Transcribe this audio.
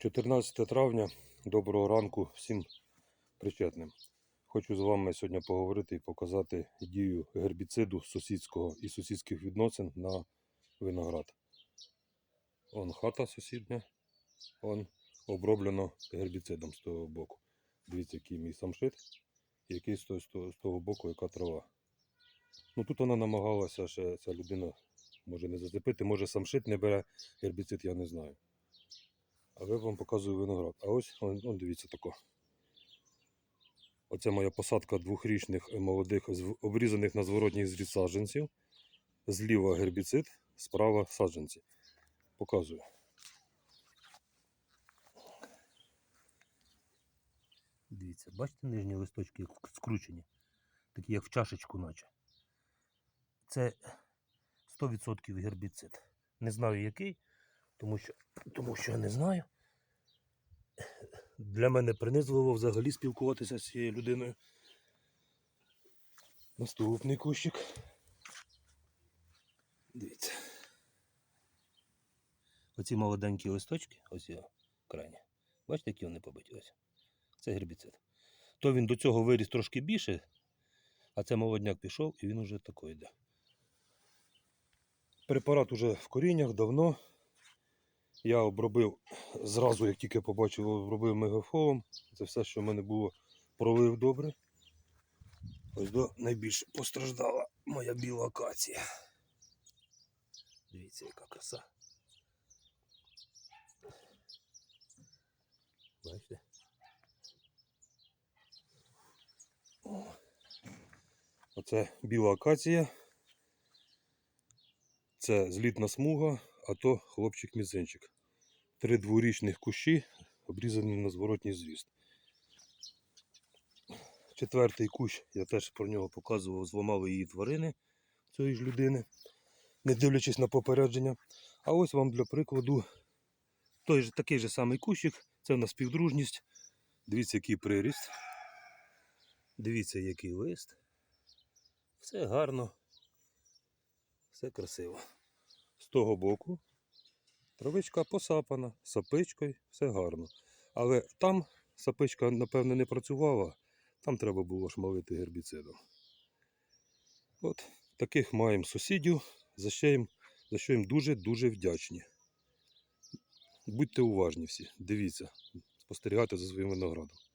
14 травня. Доброго ранку всім причетним. Хочу з вами сьогодні поговорити і показати дію гербіциду сусідського і сусідських відносин на виноград. Он хата сусідня, он оброблено гербіцидом з того боку. Дивіться, який мій самшит, який з того, з того- боку, яка трава. Ну тут вона намагалася ще ця людина може не зацепити, може самшит не бере гербіцид, я не знаю. Але вам показую виноград. А ось, он, он дивіться тако. Оце моя посадка двохрічних е, молодих, обрізаних на зворотній зріз саджанців. Зліва гербіцид, справа саджанці. Показую. Дивіться, бачите нижні листочки скручені? Такі як в чашечку, наче. Це 100% гербіцид. Не знаю який, тому що, тому що я не знаю. Для мене принизливо взагалі спілкуватися з цією людиною. Наступний кущик. Дивіться. Оці молоденькі листочки, ось я крайні. Бачите, які вони побиті? Ось. Це гербіцид. То він до цього виріс трошки більше, а це молодняк пішов і він уже такий йде. Препарат уже в коріннях давно. Я обробив зразу, як тільки побачив, обробив мегафолом. Це все, що в мене було, пролив добре. Ось до найбільш постраждала моя біла акація. Дивіться, яка краса. Бачите? О. Оце біла акація. Це злітна смуга, а то хлопчик-мізинчик. Три дворічних кущі, обрізані на зворотній зріст. Четвертий кущ, я теж про нього показував, зламали її тварини цієї ж людини, не дивлячись на попередження. А ось вам для прикладу той же, такий же самий кущик, це в нас співдружність. Дивіться, який приріст. Дивіться, який лист. Все гарно. Все красиво. З того боку травичка посапана, сапичкою, все гарно. Але там сапичка, напевне, не працювала, там треба було шмалити гербіцидом. От таких маємо сусідів, за що їм, за що їм дуже-дуже вдячні. Будьте уважні всі, дивіться, спостерігайте за своїм виноградом.